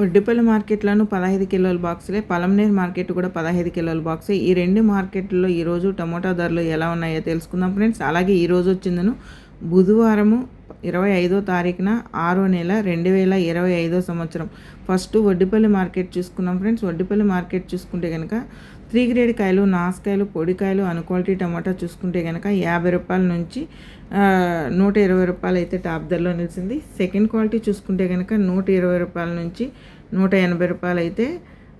ఒడ్డిపల్లి మార్కెట్లోను పదహైదు కిలోల బాక్సులే పలంనేర్ మార్కెట్ కూడా పదహైదు కిలోల బాక్సే. ఈ రెండు మార్కెట్లలో ఈరోజు టమోటా ధరలు ఎలా ఉన్నాయో తెలుసుకుందాం ఫ్రెండ్స్. అలాగే ఈరోజు వచ్చిందను బుధవారము ఇరవై ఐదో తారీఖున ఆరో నెల రెండు వేల ఇరవై ఐదో సంవత్సరం. ఫస్ట్ వడ్డిపల్లి మార్కెట్ చూసుకున్నాం ఫ్రెండ్స్. వడ్డిపల్లి మార్కెట్ చూసుకుంటే కనుక త్రీ గ్రేడ్ కాయలు నాసుకాయలు పొడికాయలు అన్ క్వాలిటీ టమాటా చూసుకుంటే కనుక యాభై రూపాయల నుంచి నూట ఇరవై రూపాయలు అయితే టాప్ ధరలో నిలిచింది. సెకండ్ క్వాలిటీ చూసుకుంటే కనుక నూట ఇరవై రూపాయల నుంచి నూట ఎనభై రూపాయలు అయితే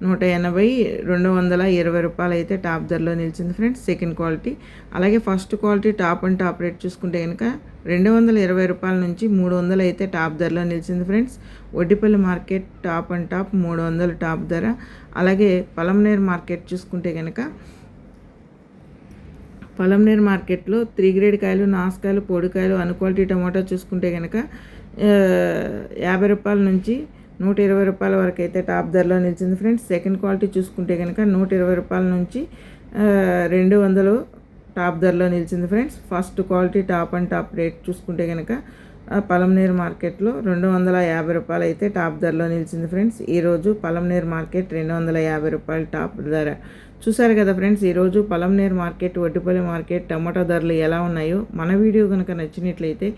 నూట ఎనభై రెండు వందల ఇరవై రూపాయలు అయితే టాప్ ధరలో నిలిచింది ఫ్రెండ్స్ సెకండ్ క్వాలిటీ అలాగే first quality top and top rate చూసుకుంటే కనుక రెండు వందల ఇరవై రూపాయల నుంచి మూడు వందలు అయితే టాప్ ధరలో నిలిచింది friends. Vaddipalli market top and top మూడు వందలు టాప్ ధర. అలాగే పలంనేర్ మార్కెట్ చూసుకుంటే కనుక పలంనేర్ మార్కెట్లో త్రీ గ్రేడ్ కాయలు నాసుకాయలు పొడికాయలు అన్ క్వాలిటీ టమాటా చూసుకుంటే కనుక యాభై రూపాయల నుంచి నూట ఇరవై రూపాయల వరకు అయితే టాప్ ధరలో నిలిచింది ఫ్రెండ్స్. సెకండ్ క్వాలిటీ చూసుకుంటే కనుక నూట ఇరవై రూపాయల నుంచి రెండు వందలు టాప్ ధరలో నిలిచింది friends. First quality top and top rate చూసుకుంటే కనుక పలంనేరు మార్కెట్లో రెండు వందల యాభై రూపాయలు అయితే టాప్ ధరలో నిలిచింది ఫ్రెండ్స్. ఈరోజు పలంనేరు మార్కెట్ రెండు వందల యాభై రూపాయలు టాప్ ధర. చూసారు కదా ఫ్రెండ్స్ ఈరోజు Palamaner market Vaddipalli market tomato ధరలు ఎలా ఉన్నాయో మన వీడియో కనుక నచ్చినట్లయితే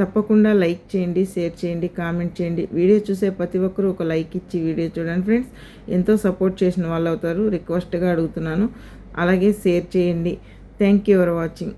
తప్పకుండా లైక్ చేయండి షేర్ చేయండి కామెంట్ చేయండి. వీడియో చూసే ప్రతి ఒక్కరూ ఒక లైక్ ఇచ్చి వీడియో చూడండి ఫ్రెండ్స్. ఎంతో సపోర్ట్ చేసిన వాళ్ళు అవుతారు రిక్వెస్ట్గా అడుగుతున్నాను. అలాగే షేర్ చేయండి. Thank you for watching.